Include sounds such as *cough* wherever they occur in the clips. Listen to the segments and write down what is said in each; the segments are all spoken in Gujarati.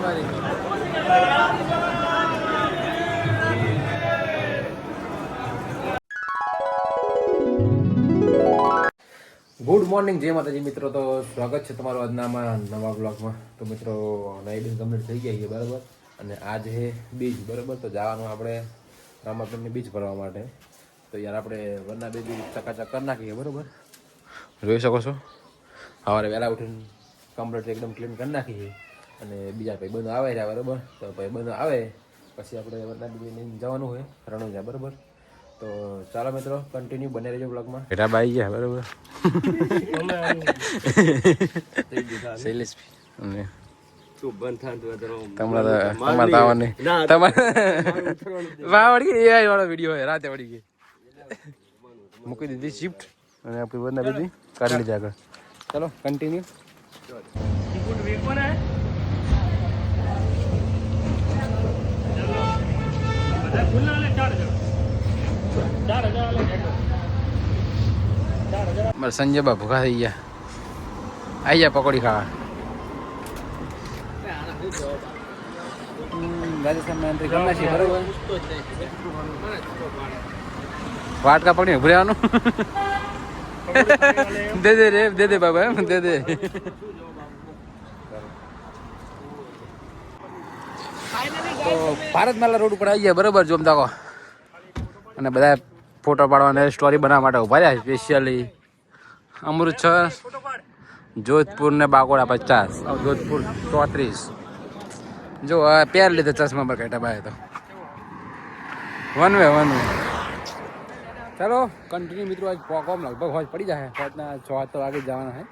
ગુડ મોર્નિંગ જય માતાજી. મિત્રો તો સ્વાગત છે તમારું આજનામાં નવા બ્લોગમાં તો મિત્રો નાઈડિંગ કમ્પ્લીટ થઈ ગયા છે બરાબર? અને આજ છે બીચ બરાબર? તો જવાનું આપણે રામાપુરની બીચ ભરવા માટે. તો યાર આપણે વરના બે બીજ ચકાચક કરી નાખીએ બરાબર? જોઈ શકો છો. સવારે વહેલા ઉઠીને કમ્પ્લીટ એકદમ ક્લીન કરી નાખીએ. અને બીજા ભાઈ બંધ આવે છે બરાબર? તો ભાઈ બંધ આવે પછી આપણે બીજી જવાનું હોય રણુજા બરાબર? તો ચાલો મિત્રો કન્ટિન્યુ બને રહેજો બ્લોગમાં બેટા બાઈ ગયા બરાબર? શૈલેષ અને બંધ મૂકી દીધી શિફ્ટ અને આપણી બંને બધી કાઢી લીધી આગળ. ચલો કન્ટિન્યુ મારે સંજય બા ભૂખા થઈ ગયા. આઈ જા પકોડી ખાવા. વાટકા પકડીને ઉભરે આવવાનું *laughs* દે દે રે દે દે બાબા એમ દે દે. ભારત માલા રોડ ઉપર આવી ગયા બરાબર જો તાકો અને બધા ફોટો પાડવાને સ્ટોરી બનાવવા માટે ઊભા રહ્યા સ્પેશિયલી અમૃતસર જોધપુર ને બાકોડા પચાસ. જોધપુર ચોત્રીસ. જો પેર લીધે ચશ્મા પર કાઢ્યા ભાઈ તો. વન વે વન વે ચાલો કન્ટિન્યુ મિત્રો આજ પોકોમ લગભગ હોજ પડી જાય. હોજના છ તો વાગે જવાના હે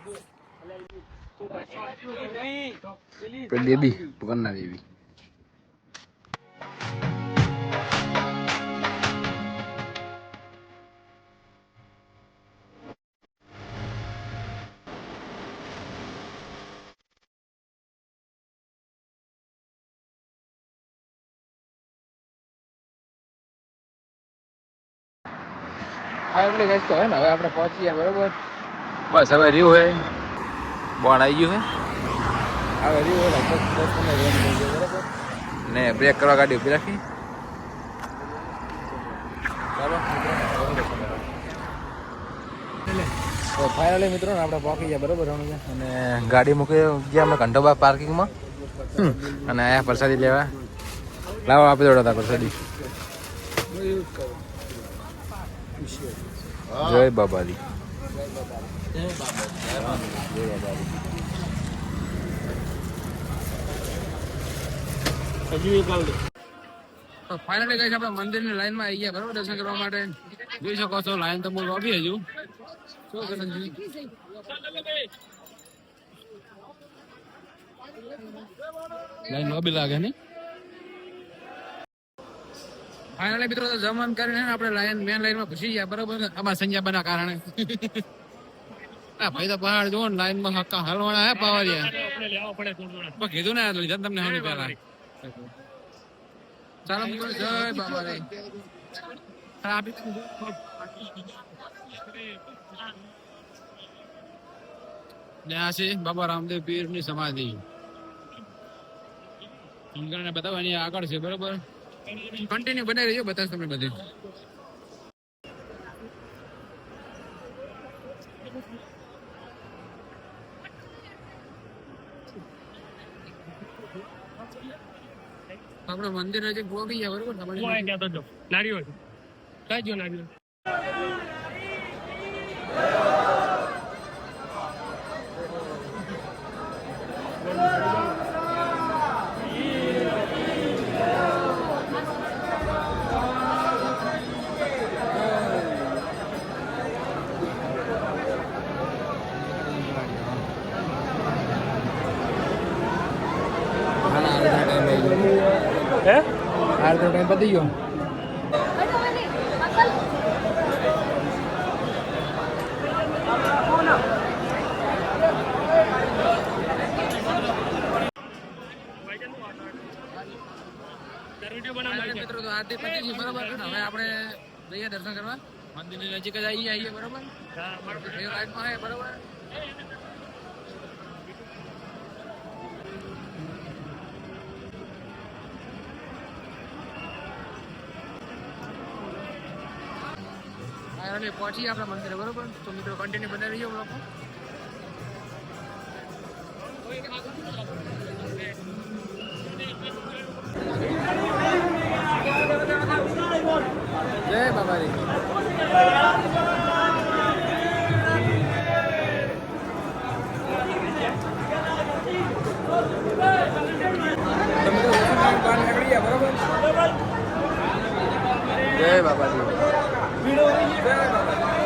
પેલી બેબી પકડના બેબી. ફાઇનલી ગેસ તો ને હવે આપણે પહોંચી ગયા બરોબર. બસ હવે રહ્યું હે. બોન આવી ગયું હે? હવે રહ્યું હોય લગભગ દસ પંદર મિનિટ બરોબર. ને બ્રેક કરવા ગાડી ઊભી રાખી? તો ફાઇનલી મિત્રો આપણે પહોંચી ગયા બરોબર અને ગાડી મૂકી ગયા અમે ઘંટોબા પાર્કિંગમાં. અને આયા પ્રસાદી લેવા. લાવો આપી દો હતા પ્રસાદી. જય બાબાજી ફાઇનલી કઈ આપણે મંદિરની લાઈનમાં આવી ગયા, બરોબર? દર્શન કરવા માટે. જોઈ શકો છો લાઈન તો બહુ લાંબી હજુ. શું કરણજી લાઈન લાંબી લાગે ને ફાઇનલી મિત્રો, તો જમવાનું કરીને આપણે લાઈન મેન લાઈનમાં ઘૂસી ગયા, બરોબર? અમારા સંજાબાના કારણે. *laughs* આ ભાઈ તો પહાડ જો ને લાઈનમાં હક્કા હલવાના હે પાવરિયા. કીધું ને લીધા તમને હવે પહેલા. ચાલો મિત્રો, જય બાબા બાબા રામદેવ પીરની સમાધિ બતાવવાની આગળ છે, બરોબર? કન્ટિન્યુ બનાવી રહેજો બતાવશ તમને બધું. આપણે મંદિર નજીક પહોંચી ગયા બરોબર તમારી નારિયેળ હે? આરતો ટાઈમ પતી ગયો. મિત્રો તો આરતી પતી ગઈ બરોબર? હવે આપણે જઈએ દર્શન કરવા મંદિરની નજીક જ આવીએ આવીએ બરોબર બરોબર? ફાઇનલી પહોંચી આપણા મંદિરે બરોબર? તો મિત્રો કન્ટિન્યુ બનાવી રહીએ લોકો જય બાબાજી જય બાબાજી જય બાબાજી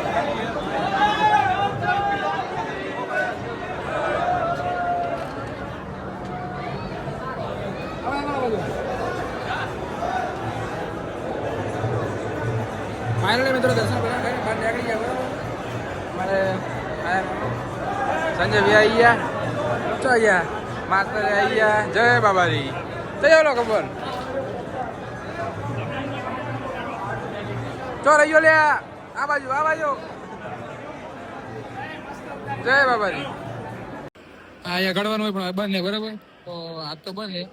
ફાઇનલી મિત્રો દર્શન કરવા ગયા બહાર નીકળી ગયા બરાબર મારે ભાઈ આવી ગયા. ચો ગયા. માસ્તર આવી ગયા. જય બાબારી. જય ઓલો ખબર ચો રહ્યો લે આ બાજુ આ બાજુ. જય બાબારી. હા અહીંયા ઘડવાનું હોય પણ બંધ બરાબર? તો આજ તો બંધ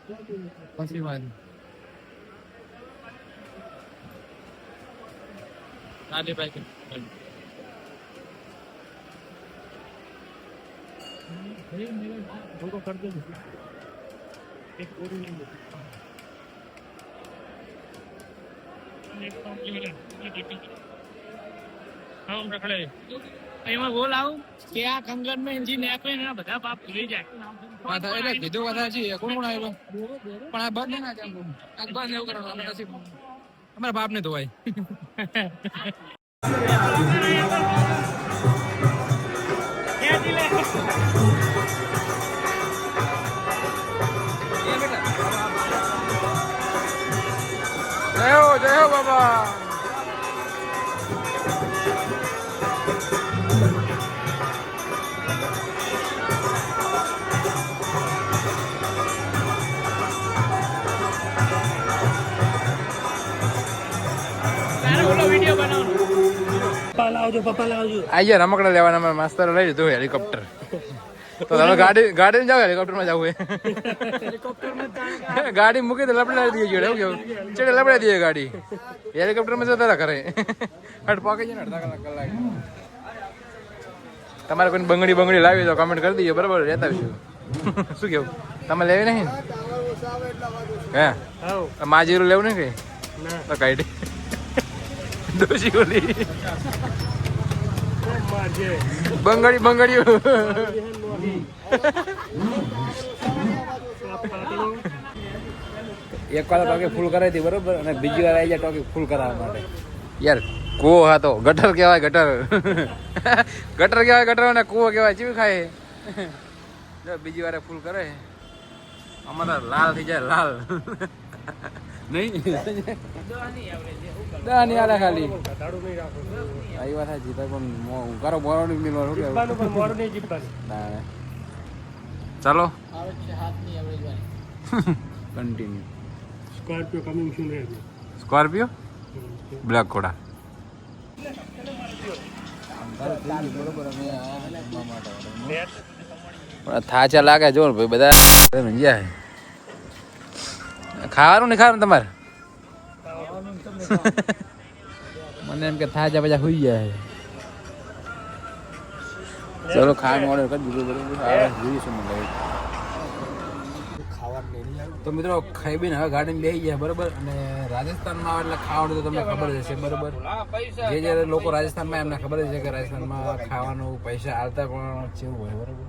પછી વાત. નાની બાઈક. એમાં બોલ આવું કે આ કંગનમાં એન્જિન ને બધા ભૂલી જાય. એટલે કીધું વાત છે કોણ કોણ આવ્યો પણ આ બંધ ના કેમ આ બંધ એવું કરવાનું અમારા બાપ ને ધોવાય. *laughs* જય હો જય હો બાબા તારે બોલો વીડિયો બનાવવાનો પપ્પા લાવજો પપ્પા લાવજો આઈએ રમકડા લેવાના મેં માસ્તર લઈ લીધું હેલિકોપ્ટર તો તમે ગાડી ગાડી જાવ હેલિકોપ્ટરમાં જવું ગાડી મૂકી તો લપડાવી દઈએ જોડે કેવું? ચડે લપડાવી દઈએ ગાડી. હેલિકોપ્ટરમાં જતા કરે હટ પાકે છે ને અડધા કલાક તમારે કોઈ બંગડી બંગડી લાવી તો કમેન્ટ કરી દઈએ બરાબર? રહેતા આવીશું શું કેવું? તમે લેવી નહીં? હે? માજીરું લેવું નહીં કઈ તો કાઢી. દોશી ઓલી. બંગડી બંગડીઓ એક વાર ટોકી ફૂલ કરાવી હતી બરોબર? અને બીજી વાર આવી જાય ટોકી ફૂલ કરાવવા માટે. યાર કૂવો હતો. ગટર કહેવાય ગટર. ગટર કહેવાય ગટર અને કૂવો કહેવાય. ચીવી ખાય જો બીજી વારે ફૂલ કરે. અમારા લાલ થઈ જાય લાલ. નહીં? દા નહીં આલે ખાલી. આવી વાત સાચી તો પણ મો- ઉકારો બોરો નહીં પણ મોરો કહેવું? ના, ના. ચાલો. કન્ટિન્યુ સ્કોર્પિયો કમિંગ શું રહે સ્કોર્પિયો બ્લેક ઘોડા. થાચા લાગે જો ને ભાઈ બધા ખાવાનું નહીં ખાવાનું તમારે? *laughs* મને એમ કે થાય છે પછી હુઈ જાય. ચલો ખાવાનું ઓર્ડર કરી બીજું બધું જોઈશું મને તો મિત્રો ખાઈ બી હવે ગાડીમાં બે ગયા બરોબર? અને રાજસ્થાનમાં આવે એટલે ખાવાનું તો તમને ખબર જ હશે બરોબર? જે જે લોકો રાજસ્થાનમાં એમને ખબર જ છે કે રાજસ્થાનમાં ખાવાનું પૈસા હાલતા પણ કેવું હોય બરોબર?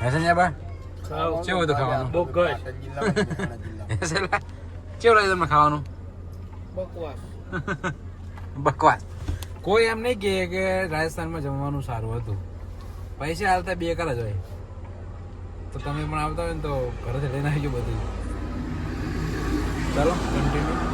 હે સંજયબા કેવું હતું ખાવાનું? કેવું *laughs* લાગ્યું તમને ખાવાનું? *laughs* બકવાસ. કોઈ એમ નહીં કહે કે રાજસ્થાનમાં જમવાનું સારું હતું. પૈસા હાલતા બે કર જ હોય. તો તમે પણ આવતા હોય ને તો ઘરેથી લઈને આવજો બધું. ચાલો કન્ટિન્યુ